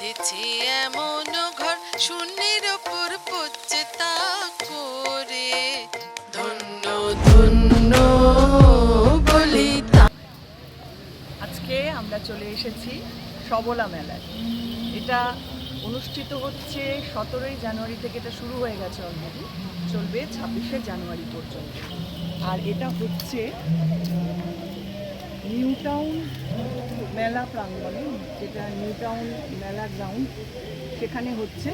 বেঁধেছে এমন ঘর শূন্যের ওপর পড়ছে তা করে। ধন্য ধন্য বলি আজকে আমরা চলে এসেছি সবলা মেলায়। এটা অনুষ্ঠিত হচ্ছে সতেরোই জানুয়ারি থেকে এটা শুরু হয়ে গেছে অলরেডি চলবে ছাব্বিশে জানুয়ারি পর্যন্ত। আর এটা হচ্ছে নিউ টাউন মেলা প্রাঙ্গণে, যেটা নিউ টাউন মেলা গ্রাউন্ড সেখানে হচ্ছে।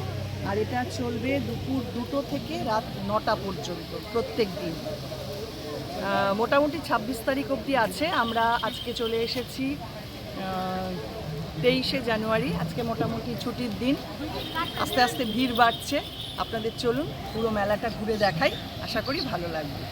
আর এটা চলবে দুপুর দুটো থেকে রাত নটা পর্যন্ত, প্রত্যেক দিন। মোটামুটি ছাব্বিশ তারিখ অবধি আছে। আমরা আজকে চলে এসেছি তেইশে জানুয়ারি। আজকে মোটামুটি ছুটির দিন। আস্তে আস্তে ভিড় বাড়ছে। আপনাদের চলুন পুরো মেলাটা ঘুরে দেখাই। আশা করি ভালো লাগবে।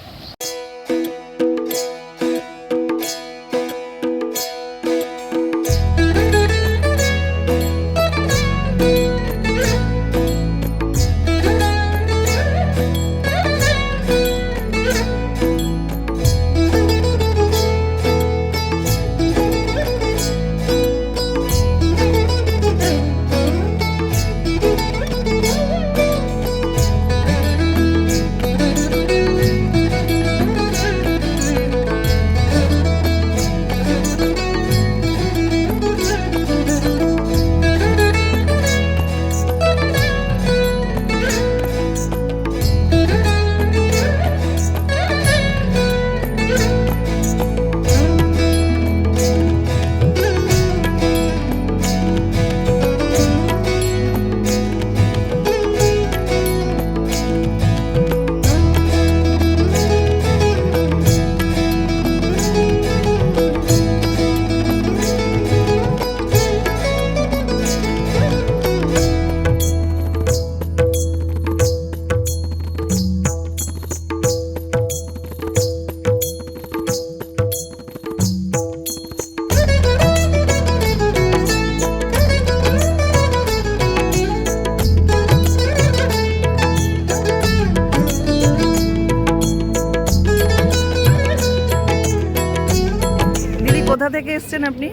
কোথা থেকে এসছেন আপনি?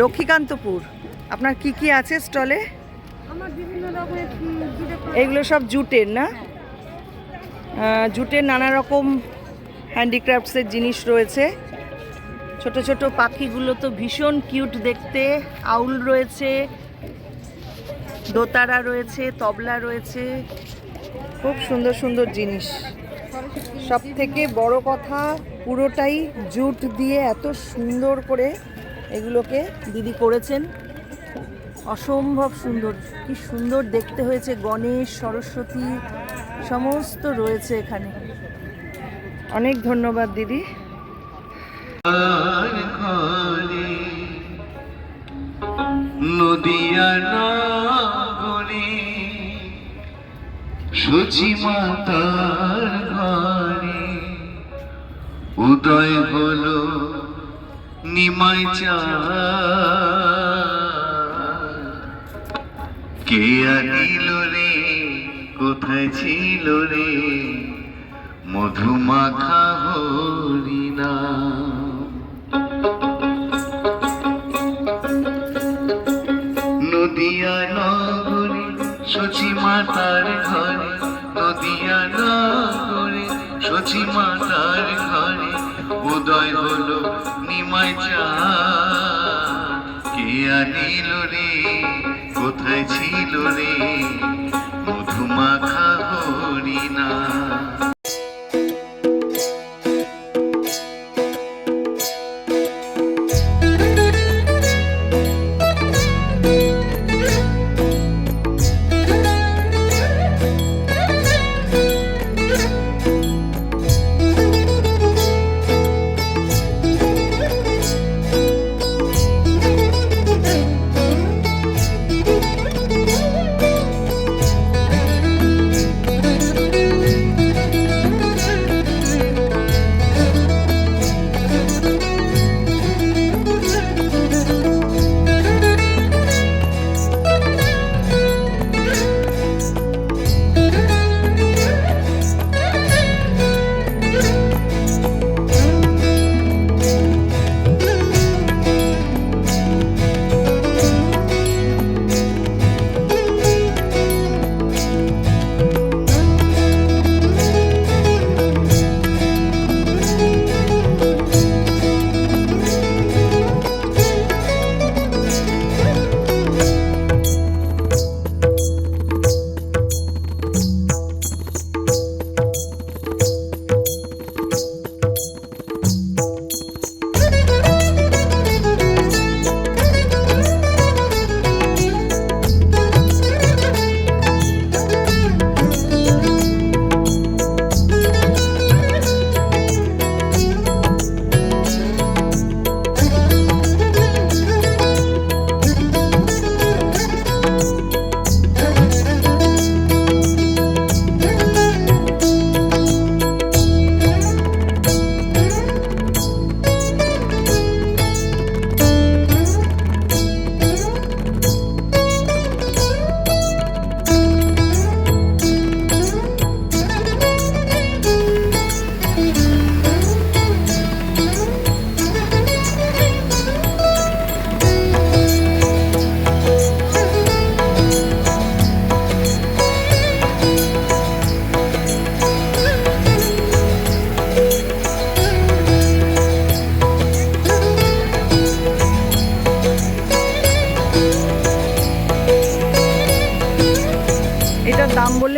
লক্ষ্মীকান্তপুর। আপনার কি কি আছে স্টলে? এইগুলো সব জুটের না? জুটের নানা রকম হ্যান্ডিক্রাফটসের জিনিস রয়েছে। ছোট ছোট পাখিগুলো তো ভীষণ কিউট দেখতে। আউল রয়েছে দোতারা রয়েছে তবলা রয়েছে। খুব সুন্দর সুন্দর জিনিস। সব থেকে বড় কথা পুরোটাই জুট দিয়ে এত সুন্দর করে এগুলোকে দিদি করেছেন। অসম্ভব সুন্দর। কি সুন্দর দেখতে হয়েছে। গণেশ, সরস্বতী, সমস্ত রয়েছে এখানে। অনেক ধন্যবাদ দিদি। নদিয়া সচি মাতার ঘরে। উদয় হলো নিমাই কে আনিল রে? কোথায় ছিল রে? মধুমাখা হরিনা নদিয়া নগরে সচি মাতার ঘরে, নদিয়া নগরে। সচি মাতার ঘরে উদয় হলো নিমাই চা। কে আনিল রে? কোথায় ছিল রে? মধুমাখা হরিনা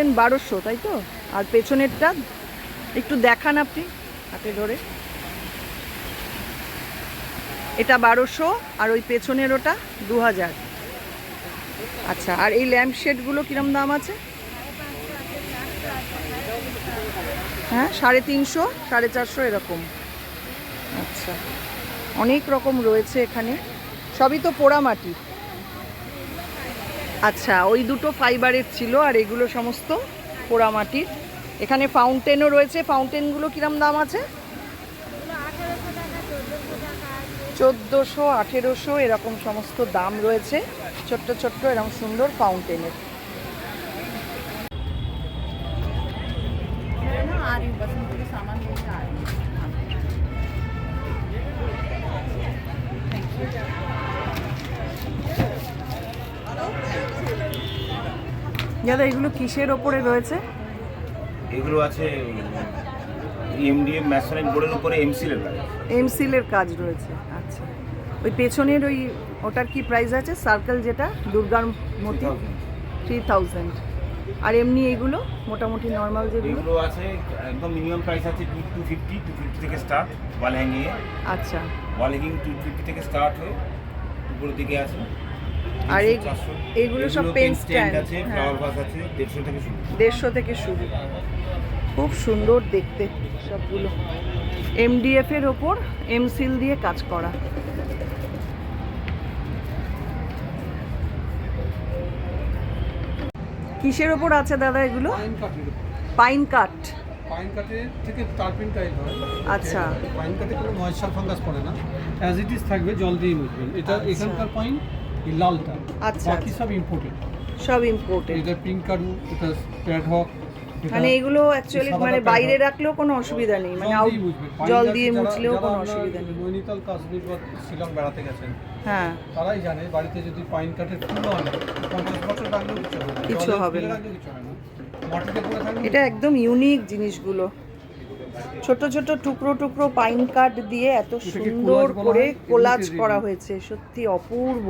বললেন বারোশো, তাই তো? আর পেছনেরটা একটু দেখান আপনি, হাতে ধরে। এটা বারোশো, আর ওই পেছনের ওটা দু হাজার আচ্ছা আর এই ল্যাম্প শেডগুলো কিরম দাম আছে? হ্যাঁ সাড়ে তিনশো, সাড়ে চারশো এরকম। আচ্ছা অনেক রকম রয়েছে এখানে। সবই তো পোড়ামাটি আচ্ছা ওই দুটো ফাইবারের ছিল আর এগুলো সমস্ত পোড়ামাটির। এখানে ফাউন্টেনও রয়েছে। ফাউন্টেনগুলো কিরম দাম আছে? চোদ্দোশো, আঠেরোশো, এরকম সমস্ত দাম রয়েছে। ছোট্ট ছোট্ট, এরকম সুন্দর ফাউন্টেনের দাদা এগুলো কিসের ওপরে রয়েছে? এগুলো আছে এমডিএম ম্যাশনাইট বোর্ডের উপরে এমসিলের কাজ। এমসিলের কাজ রয়েছে আচ্ছা। ওই পেছনের ওই ওটার কি প্রাইস আছে? সার্কেল যেটা দুর্গার মতি? থ্রি থাউজেন্ড আর এমনি এগুলো মোটামুটি নর্মাল যেগুলো? এগুলো আছে একদম মিনিমাম প্রাইস আছে two two fifty two fifty থেকে স্টার্ট ওয়াল হ্যাঙ্গিংয়ে আচ্ছা। ওয়াল হ্যাঙ্গিং টু ফিফটি থেকে স্টার্ট হয়ে উপরের দিকে আছে। আর এই- 400 এইগুলো সব stand stand, আছে হ্যাঁ। ফ্লাওয়ার ভাস আছে দেড়শো থেকে শুরু। দেড়শো থেকে শুরু। খুব সুন্দর দেখতে সবগুলো। এমডিএফ এর ওপর এমসিল দিয়ে কাজ করা। কিসের ওপর আছে দাদা এগুলো? পাইন কাঠের পাইন কাঠ পাইন থেকে টার্পিন টাইপ হয়। আচ্ছা। পাইন কাঠে কোনো ময়েশ্চার ফাঙ্গাস পড়ে না। অ্যাজ ইট ইজ থাকবে জল দিয়ে মুছবেন। এটা আচ্ছা। এখানকার পাইন এই লালটা আচ্ছা, বাকি আচ্ছা। সব ইম্পোর্টেড সব ইম্পোর্টেড এটা পিঙ্ক কারু এটা মানে এগুলো অ্যাকচুয়ালি মানে বাইরে রাখলেও কোনো অসুবিধা নেই মানে জল দিয়ে মুছলেও কোনো অসুবিধা নেই। নৈনিতাল কাশ্মীর বা শিলং বেড়াতে গেছেন হ্যাঁ। তারাই জানে বাড়িতে যদি পাইন কাঠের ফুল আনে পঞ্চাশ বছর রাখলেও কিছু হবে না। এটা একদম ইউনিক জিনিসগুলো। ছোট ছোট টুকরো টুকরো পাইন কাঠ দিয়ে এত সুন্দর করে কোলাজ করা হয়েছে সত্যি অপূর্ব।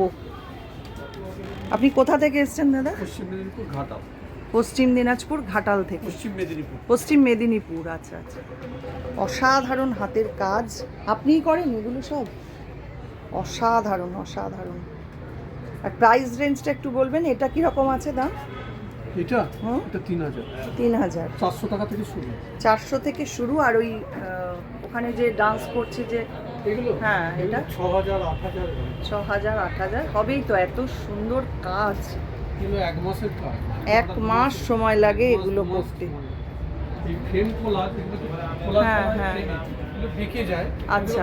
আপনি কোথা থেকে এসছেন দাদা? পশ্চিম মেদিনীপুর ঘাটাল। পশ্চিম দিনাজপুর ঘাটাল থেকে। পশ্চিম মেদিনীপুর। পশ্চিম মেদিনীপুর আচ্ছা আচ্ছা। অসাধারণ হাতের কাজ। আপনিই করেন এগুলো সব? অসাধারণ অসাধারণ। আর প্রাইস রেঞ্জটা একটু বলবেন এটা কি রকম আছে দাম? এটা। এটা তিন হাজার। তিন হাজার। চারশো টাকা থেকে শুরু। চারশো থেকে শুরু আর ওই ওখানে যে ডান্স করছে যে হ্যাঁ, এটা? ছ হাজার আট হাজার ছ হাজার আট হাজার হবেই তো এত সুন্দর কাজ। এক মাসের কাজ। এক মাস সময় লাগে এগুলো করতে। হ্যাঁ, হ্যাঁ। আচ্ছা।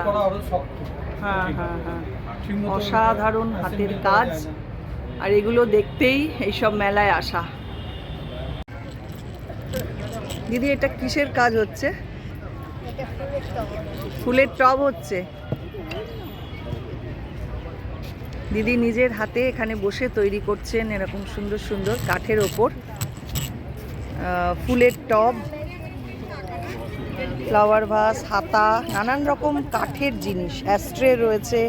হ্যাঁ হ্যাঁ হ্যাঁ। অসাধারণ হাতের কাজ। আর এগুলো দেখতেই এইসব মেলায় আসা। দিদি এটা কিসের কাজ হচ্ছে? ফুলের টব হচ্ছে। দিদি নিজের হাতে এখানে বসে তৈরি করছেন এরকম সুন্দর সুন্দর কাঠের ওপর। ফুলের টব, ফ্লাওয়ার ভাস, হাতা, নানান রকম কাঠের জিনিস। অ্যাস্ট্রে রয়েছে,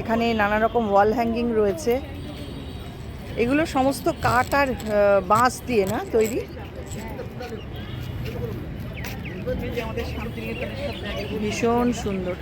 এখানে নানা রকম ওয়াল হ্যাঙ্গিং রয়েছে। এগুলো সমস্ত কাঠ আর বাঁশ দিয়ে না তৈরি? ভীষণ সুন্দর।